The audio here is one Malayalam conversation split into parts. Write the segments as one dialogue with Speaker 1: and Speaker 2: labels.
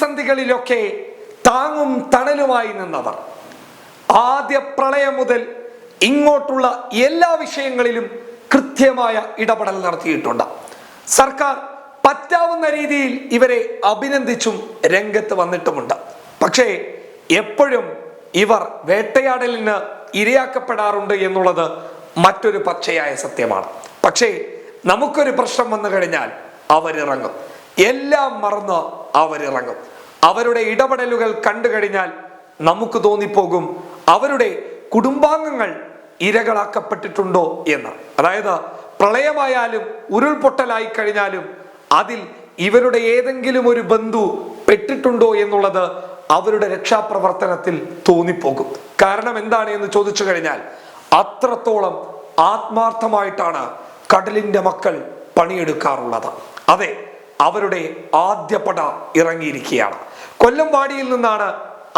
Speaker 1: പ്രതിസന്ധികളിലൊക്കെ താങ്ങും തണലുമായി നിന്നവർ. ആദ്യ പ്രളയം മുതൽ ഇങ്ങോട്ടുള്ള എല്ലാ വിഷയങ്ങളിലും കൃത്യമായ ഇടപെടൽ നടത്തിയിട്ടുണ്ട്. സർക്കാർ പറ്റാവുന്ന രീതിയിൽ ഇവരെ അഭിനന്ദിച്ചും രംഗത്ത് വന്നിട്ടുമുണ്ട്. പക്ഷേ എപ്പോഴും ഇവർ വേട്ടയാടലിന് ഇരയാക്കപ്പെടാറുണ്ട് എന്നുള്ളത് മറ്റൊരു പച്ചയായ സത്യമാണ്. പക്ഷേ നമുക്കൊരു പ്രശ്നം വന്നു കഴിഞ്ഞാൽ അവരിറങ്ങും. എല്ലാം മറന്ന് അവരിറങ്ങും. അവരുടെ ഇടപെടലുകൾ കണ്ടു കഴിഞ്ഞാൽ നമുക്ക് തോന്നിപ്പോകും അവരുടെ കുടുംബാംഗങ്ങൾ ഇരകളാക്കപ്പെട്ടിട്ടുണ്ടോ എന്ന്. അതായത് പ്രളയമായാലും ഉരുൾപൊട്ടലായി കഴിഞ്ഞാലും അതിൽ ഇവരുടെ ഏതെങ്കിലും ഒരു ബന്ധു പെട്ടിട്ടുണ്ടോ എന്നുള്ളത് അവരുടെ രക്ഷാപ്രവർത്തനത്തിൽ തോന്നിപ്പോകും. കാരണം എന്താണ് എന്ന് ചോദിച്ചു കഴിഞ്ഞാൽ അത്രത്തോളം ആത്മാർത്ഥമായിട്ടാണ് കടലിന്റെ മക്കൾ പണിയെടുക്കാറുള്ളത്. അതെ അവരുടെ ആദ്യ പട ഇറങ്ങിയിരിക്കുകയാണ്. കൊല്ലംവാടിയിൽ നിന്നാണ്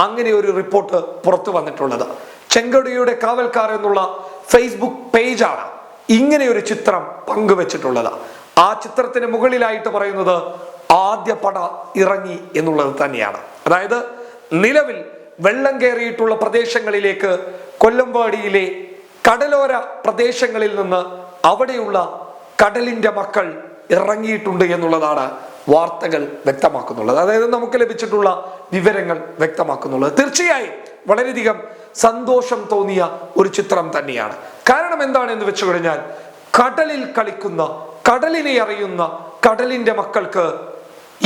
Speaker 1: അങ്ങനെ ഒരു റിപ്പോർട്ട് പുറത്തു വന്നിട്ടുള്ളത്. ചെങ്കടിയുടെ കാവൽക്കാർ എന്നുള്ള ഫേസ്ബുക്ക് പേജാണ് ഇങ്ങനെ ഒരു ചിത്രം പങ്കുവച്ചിട്ടുള്ളത്. ആ ചിത്രത്തിന് മുകളിലായിട്ട് പറയുന്നത് ആദ്യ പട ഇറങ്ങി എന്നുള്ളത് തന്നെയാണ്. അതായത് നിലവിൽ വെള്ളം കയറിയിട്ടുള്ള പ്രദേശങ്ങളിലേക്ക് കൊല്ലംവാടിയിലെ കടലോര പ്രദേശങ്ങളിൽ നിന്ന് അവിടെയുള്ള കടലിന്റെ മക്കൾ ഇറങ്ങിയിട്ടുണ്ട് എന്നുള്ളതാണ് വാർത്തകൾ വ്യക്തമാക്കുന്നുള്ളത്. അതായത് നമുക്ക് ലഭിച്ചിട്ടുള്ള വിവരങ്ങൾ വ്യക്തമാക്കുന്നുള്ളത്. തീർച്ചയായും വളരെയധികം സന്തോഷം തോന്നിയ ഒരു ചിത്രം തന്നെയാണ്. കാരണം എന്താണെന്ന് വെച്ചു കഴിഞ്ഞാൽ കടലിൽ കളിക്കുന്ന കടലിനെ അറിയുന്ന കടലിന്റെ മക്കൾക്ക്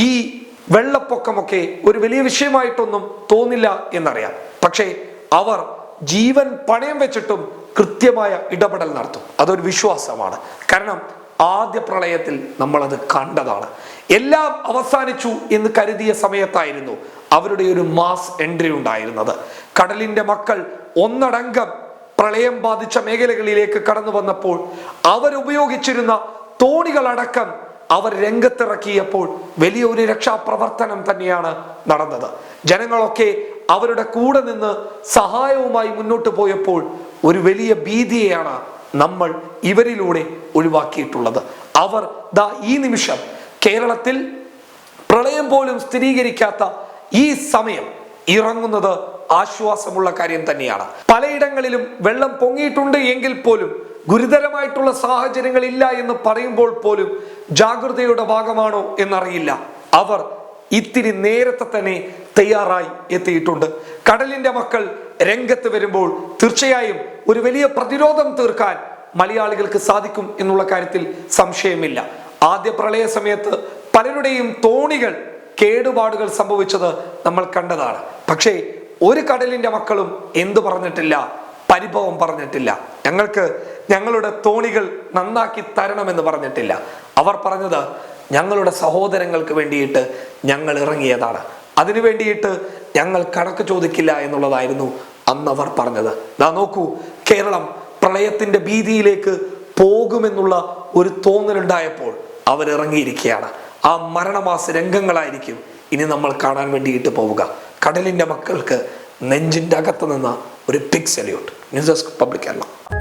Speaker 1: ഈ വെള്ളപ്പൊക്കമൊക്കെ ഒരു വലിയ വിഷയമായിട്ടൊന്നും തോന്നില്ല എന്നറിയാം. പക്ഷേ അവർ ജീവൻ പണയം വെച്ചിട്ടും കൃത്യമായ ഇടപെടൽ നടത്തും. അതൊരു വിശ്വാസമാണ്. കാരണം ആദ്യ പ്രളയത്തിൽ നമ്മളത് കണ്ടതാണ്. എല്ലാം അവസാനിച്ചു എന്ന് കരുതിയ സമയത്തായിരുന്നു അവരുടെ ഒരു മാസ് എൻട്രി ഉണ്ടായിരുന്നത്. കടലിന്റെ മക്കൾ ഒന്നടങ്കം പ്രളയം ബാധിച്ച മേഖലകളിലേക്ക് കടന്നു വന്നപ്പോൾ അവരുപയോഗിച്ചിരുന്ന തോണികളടക്കം അവർ രംഗത്തിറക്കിയപ്പോൾ വലിയൊരു രക്ഷാപ്രവർത്തനം തന്നെയാണ് നടന്നത്. ജനങ്ങളൊക്കെ അവരുടെ കൂടെ നിന്ന് സഹായവുമായി മുന്നോട്ട് പോയപ്പോൾ ഒരു വലിയ ഭീതിയെയാണ് നമ്മൾ ഇവരിലൂടെ ഒഴിവാക്കിയിട്ടുള്ളത്. അവർ ദാ ഈ നിമിഷം കേരളത്തിൽ പ്രളയം പോലും സ്ഥിരീകരിക്കാത്ത ഈ സമയം ഇറങ്ങുന്നത് ആശ്വാസമുള്ള കാര്യം തന്നെയാണ്. പലയിടങ്ങളിലും വെള്ളം പൊങ്ങിയിട്ടുണ്ട് എങ്കിൽ പോലും ഗുരുതരമായിട്ടുള്ള സാഹചര്യങ്ങൾ ഇല്ല എന്ന് പറയുമ്പോൾ പോലും ജാഗ്രതയുടെ ഭാഗമാണോ എന്നറിയില്ല. അവർ ഇത്തിരി നേരത്തെ തന്നെ തയ്യാറായി എത്തിയിട്ടുണ്ട്. കടലിന്റെ മക്കൾ രംഗത്ത് വരുമ്പോൾ തീർച്ചയായും ഒരു വലിയ പ്രതിരോധം തീർക്കാൻ മലയാളികൾക്ക് സാധിക്കും എന്നുള്ള കാര്യത്തിൽ സംശയമില്ല. ആദ്യ പ്രളയ സമയത്ത് പലരുടെയും തോണികൾ കേടുപാടുകൾ സംഭവിച്ചത് നമ്മൾ കണ്ടതാണ്. പക്ഷേ ഒരു കടലിന്റെ മക്കളും എന്തു പറഞ്ഞിട്ടില്ല? പരിഭവം പറഞ്ഞിട്ടില്ല. ഞങ്ങൾക്ക് ഞങ്ങളുടെ തോണികൾ നന്നാക്കി തരണമെന്ന് പറഞ്ഞിട്ടില്ല. അവർ പറഞ്ഞത് ഞങ്ങളുടെ സഹോദരങ്ങൾക്ക് വേണ്ടിയിട്ട് ഞങ്ങൾ ഇറങ്ങിയതാണ്. അതിനു വേണ്ടിയിട്ട് ഞങ്ങൾ കണക്ക് ചോദിക്കില്ല എന്നുള്ളതായിരുന്നു അന്ന് അവർ പറഞ്ഞത്. ദാ നോക്കൂ കേരളം പ്രളയത്തിന്റെ ഭീതിയിലേക്ക് പോകുമെന്നുള്ള ഒരു തോന്നലുണ്ടായപ്പോൾ അവരിറങ്ങിയിരിക്കുകയാണ്. ആ മരണമാസ രംഗങ്ങളായിരിക്കും ഇനി നമ്മൾ കാണാൻ വേണ്ടിയിട്ട് പോവുക. കടലിന്റെ മക്കൾക്ക് നെഞ്ചിന്റെ അകത്ത് നിന്ന ഒരു big salute news desk public Kerala.